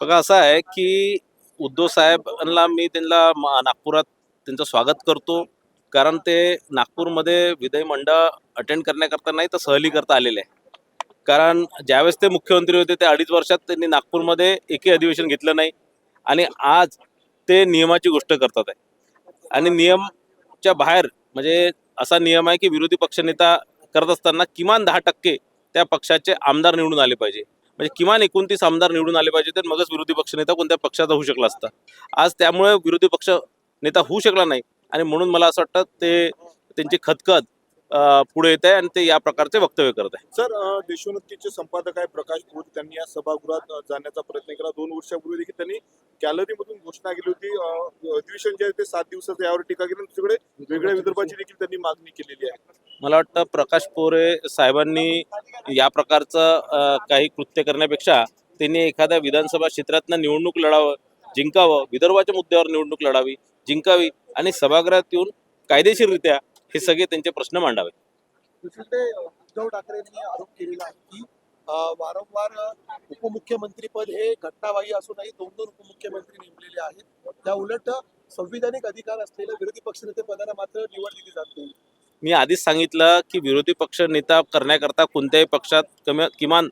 बघा असं आहे की उद्धव साहेबांना मी त्यांना नागपुरात त्यांचं स्वागत करतो. कारण ते नागपूरमध्ये विधिमंडळ अटेंड करण्याकरता नाही तर सहली करता आलेले आहे. कारण ज्यावेळेस ते मुख्यमंत्री होते त्या अडीच वर्षात त्यांनी नागपूरमध्ये एकही अधिवेशन घेतलं नाही. आणि आज ते नियमाची गोष्ट करतात आहे. आणि नियमच्या बाहेर म्हणजे असा नियम आहे की विरोधी पक्षनेता करत असताना किमान दहा टक्के त्या पक्षाचे आमदार निवडून आले पाहिजे. म्हणजे किमान एकोणतीस आमदार निवडून आले पाहिजे तर मगच विरोधी पक्षनेता कोणत्या पक्षाचा होऊ शकला असता. आज त्यामुळे विरोधी पक्ष नेता होऊ शकला नाही आणि म्हणून मला असं वाटतं ते त्यांची खतखत पुढे येत आहे आणि ते या प्रकारचे वक्तव्य करत आहे. सर देशोन्नतीचे संपादक आहे प्रकाश भोर त्यांनी या सभागृहात जाण्याचा प्रयत्न केला. दोन वर्षापूर्वी देखील त्यांनी गॅलरीमधून घोषणा केली होती. अधिवेशन जे आहे ते सात दिवसाचं यावर टीका केली आणि दुसरीकडे वेगळ्या विदर्भाची देखील त्यांनी मागणी केलेली आहे. मला वाटतं प्रकाश पोरे साहेबांनी या प्रकारचं काही कृत्य करण्यापेक्षा त्यांनी एखाद्या विधानसभा क्षेत्रातनं निवडणूक लढावं जिंकावं विदर्भाच्या मुद्द्यावर निवडणूक लढावी जिंकावी आणि सभागृहात येऊन कायदेशीररित्या हे सगळे त्यांचे प्रश्न मांडावे. उद्धव ठाकरेंनी आरोप केलेला आहे की वारंवार उपमुख्यमंत्रीपद हे घटनाबाह्य असूनही दोन दोन उपमुख्यमंत्री नेमलेले आहेत. त्या उलट संविधानिक अधिकार असलेल्या विरोधी पक्षनेते पदाला मात्र निवड दिली जात नाही. मी आधीच सांगितलं की विरोधी पक्ष नेता करण्याकरता कोणत्याही पक्षात कमी किमान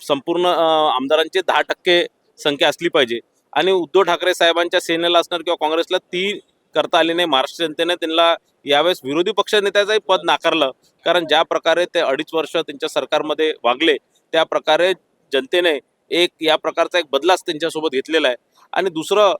संपूर्ण आमदारांचे आमदारांची दहा टक्के संख्या असली पाहिजे. आणि उद्धव ठाकरे साहेबांच्या सेनेला असणार किंवा काँग्रेसला ती करता आली नाही. महाराष्ट्र जनतेने त्यांना यावेळेस विरोधी पक्ष नेत्याचंही पद नाकारलं. कारण ज्या प्रकारे ते अडीच वर्ष त्यांच्या सरकारमध्ये वागले त्या प्रकारे जनतेने एक या प्रकारचा एक बदलाच त्यांच्यासोबत घेतलेला आहे. आणि दुसरं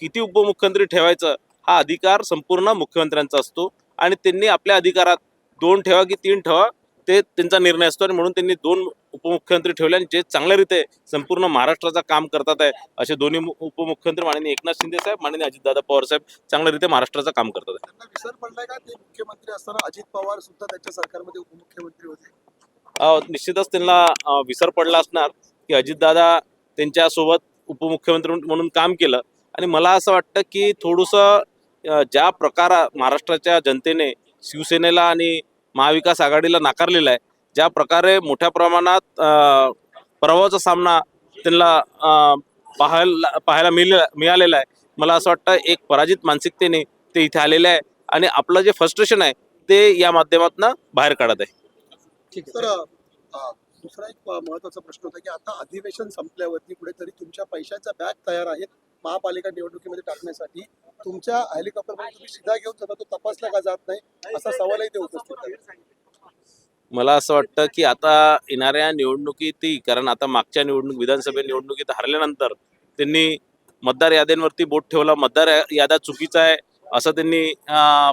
किती उपमुख्यमंत्री ठेवायचं हा अधिकार संपूर्ण मुख्यमंत्र्यांचा असतो. आणि त्यांनी आपल्या अधिकारात दोन ठेवा की तीन ठेवा ते त्यांचा निर्णय असतो आणि म्हणून त्यांनी दोन उपमुख्यमंत्री ठेवले आणि जे चांगल्या संपूर्ण महाराष्ट्राचं काम करतात आहे असे दोन्ही उपमुख्यमंत्री माननीय एकनाथ शिंदे साहेब माननीय अजितदादा पवार साहेब चांगल्या महाराष्ट्राचं काम करतात त्यांना विसर पडलाय का? ते मुख्यमंत्री असताना अजित पवार सुद्धा त्यांच्या सरकारमध्ये उपमुख्यमंत्री होते. निश्चितच त्यांना विसर पडला असणार की अजितदादा त्यांच्यासोबत उपमुख्यमंत्री म्हणून काम केलं. आणि मला असं वाटतं की थोडंसं ज्या प्रकार महाराष्ट्राच्या जनतेने शिवसेनेला आणि महाविकास आघाडीला नाकारलेला आहे ज्या प्रकारे मोठ्या प्रमाणात प्रवाहाचा सामना त्यांना पाहायला पाहायला मिळालेला मिळालेला आहे. मला असं वाटतं एक पराजित मानसिकतेने ते इथे आलेले आहे आणि आपलं जे फ्रस्ट्रेशन आहे ते या माध्यमातून बाहेर काढत आहे. ठीक आहे. दुसरा एक महत्त्वाचा प्रश्न होता की आता अधिवेशन संपल्यावरती कुठेतरी तुमच्या पैशाच्या बॅग तयार आहेत महापालिका निवडणुकीमध्ये टाकण्यासाठी. तुमच्या हेलिकॉप्टर तुम्ही सीधा घेऊन जाता तो तपासला का जात नाही? असा सवालही ते उपस्थित मला असं वाटतं की आता येणाऱ्या निवडणुकीतही कारण आता मागच्या निवडणूक विधानसभा निवडणुकीत हरल्यानंतर त्यांनी मतदार याद्यांवरती बोट ठेवलं. मतदार यादा याद्या चुकीचा आहे असं त्यांनी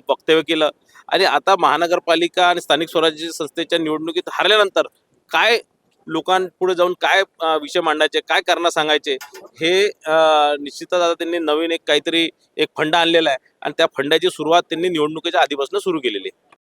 वक्तव्य केलं. आणि आता महानगरपालिका आणि स्थानिक स्वराज्य संस्थेच्या निवडणुकीत हरल्यानंतर काय लोकांपुढे जाऊन काय विषय मांडायचे काय कारणं सांगायचे हे निश्चितच आता त्यांनी नवीन एक काहीतरी एक फंड आणलेला आहे. आणि त्या फंडाची सुरुवात त्यांनी निवडणुकीच्या आधीपासून सुरू केलेली आहे.